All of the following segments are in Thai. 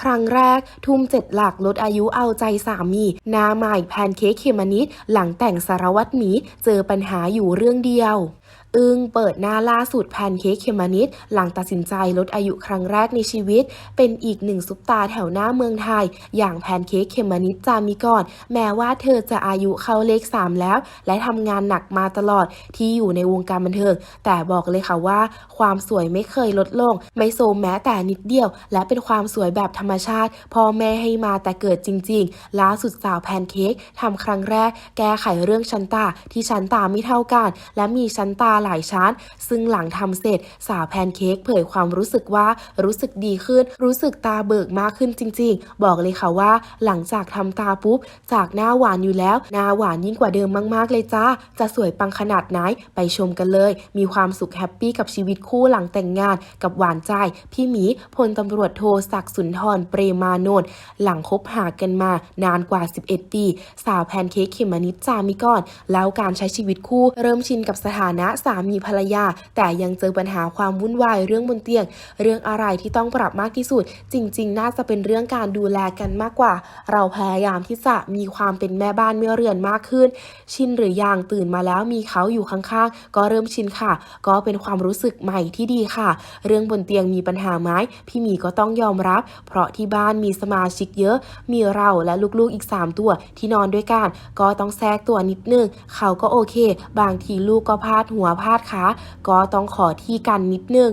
ครั้งแรกทุ่มเจ็ดหลักลดอายุเอาใจสามีน้าใหม่แพนเค้กเขมมะนิดหลังแต่งสารวัตรหมี เจอปัญหาอยู่เรื่องเดียว อึ้งเปิดหน้าล่าสุดแพนเค้กเขมมะนิดหลังตัดสินใจลดอายุครั้งแรกในชีวิต เป็นอีกหนึ่งซุปตาแถวหน้าเมืองไทย อย่างแพนเค้กเขมมะนิดจามิก่อน แม้ว่าเธอจะอายุเข้าเลข 3 แล้ว และทำงานหนักมาตลอดที่อยู่ในวงการบันเทิง แต่บอกเลยค่ะว่า ความสวยไม่เคยลดลง ไม่โซมแม้แต่นิดเดียว และเป็นความสวยแบบธรรมชาติพ่อแม่ให้มาแต่เกิดจริง ๆ ล่าสุดสาวแพนเค้กทำครั้งแรก แก้ไขเรื่องชั้นตาที่ชั้นตาไม่เท่ากัน และมีชั้นตาหลายชั้น ซึ่งหลังทำเสร็จสาวแพนเค้กเผยความรู้สึกว่ารู้สึกดีขึ้น รู้สึกตาเบิกมากขึ้นจริง ๆ บอกเลยค่ะว่า หลังจากทำตาปุ๊บ จากหน้าหวานอยู่แล้ว หน้าหวานยิ่งกว่าเดิมมากๆเลยจ้า จะสวยปังขนาดไหนไปชมกันเลย มีความสุขแฮปปี้กับชีวิตคู่หลังแต่งงานกับหวานใจ พี่หมีพลตำรวจโทศักดิ์สุนทรเปรมานนท์หลังคบหากันมานานกว่า 11 ปี สาวแพนเค้กเขมนิดจามิก่อน แล้วการใช้ชีวิตคู่เริ่มชินกับสถานะสามีภรรยา แต่ยังเจอปัญหาความวุ่นวายเรื่องบนเตียง เรื่องอะไรที่ต้องปรับมากที่สุด จริง ๆ น่าจะเป็นเรื่องการดูแลกันมากกว่า เราพยายามที่จะมีความเป็นแม่บ้านแม่เรือนมากขึ้น ชินหรือยังตื่นมาแล้วมีเขาอยู่ข้างๆ ก็เริ่มชินค่ะ ก็เป็นความรู้สึกใหม่ที่ดีค่ะ เรื่องบนเตียงมีปัญหาไหมพี่หมีก็ต้องยอมรับ เพราะที่บ้านมีสมาชิกเยอะ มีเราและลูกๆอีก 3 ตัวที่นอนด้วยกัน ก็ต้องแทรกตัวนิดนึง เขาก็โอเค บางทีลูกก็พาดหัวพาดขาก็ต้องขอที่กันนิดนึง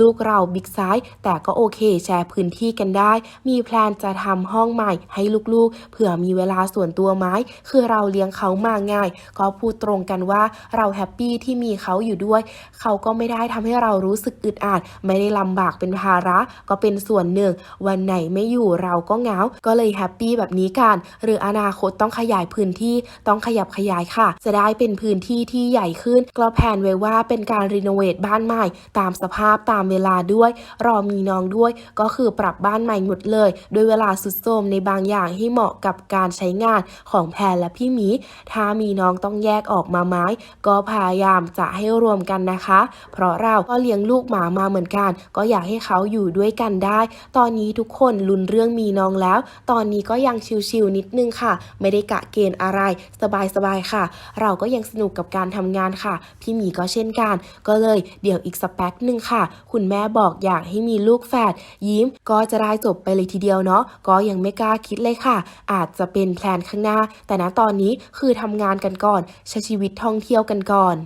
ลูกเราบิ๊กไซส์แต่ก็โอเคแชร์พื้นที่กันได้ มีแพลนจะทำห้องใหม่ให้ลูกๆ เผื่อมีเวลาส่วนตัวไหมคือเราเลี้ยงเขามาง่าย ก็พูดตรงกันว่าเราแฮปปี้ที่มีเขาอยู่ด้วย เขาก็ไม่ได้ทำให้เรารู้สึกอึดอัดไม่ได้ลำบากเป็นภาระก็เป็นส่วนหนึ่ง วันไหนไม่อยู่เราก็เหงา ก็เลยแฮปปี้แบบนี้กันหรืออนาคตต้องขยายพื้นที่ต้องขยับขยายค่ะ จะได้เป็นพื้นที่ที่ใหญ่ขึ้นก็แผนไว้ว่าเป็นการรีโนเวทบ้านใหม่ ตามสภาพตามเวลาด้วย รอมีน้องด้วย ก็คือปรับบ้านใหม่หมดเลย ด้วยเวลาสุดโทมในบางอย่างให้เหมาะกับการใช้งานของแพนและพี่หมี ถ้ามีน้องต้องแยกออกมาไหมก็พยายามจะให้รวมกันนะคะ เพราะเราก็เลี้ยงลูกหมามาเหมือนกัน ก็อยากให้เขาอยู่ด้วยกันได้ ตอนนี้ทุกคนลุ้นเรื่องมีน้องแล้ว ตอนนี้ก็ยังชิวๆนิดนึงค่ะ ไม่ได้กะเกณฑ์อะไร สบายๆค่ะ เราก็ยังสนุกกับการทำงานค่ะ พี่หมีก็เช่นกัน ก็เลยเดี๋ยวอีกสักแป๊บหนึ่งค่ะ คุณแม่บอกอยากให้มีลูกแฝดยิ้มก็จะได้จบไปเลยทีเดียวเนาะก็ยังไม่กล้าคิดเลยค่ะ อาจจะเป็นแพลนข้างหน้า แต่ณตอนนี้คือทำงานกันก่อนใช้ชีวิตท่องเที่ยวกันก่อน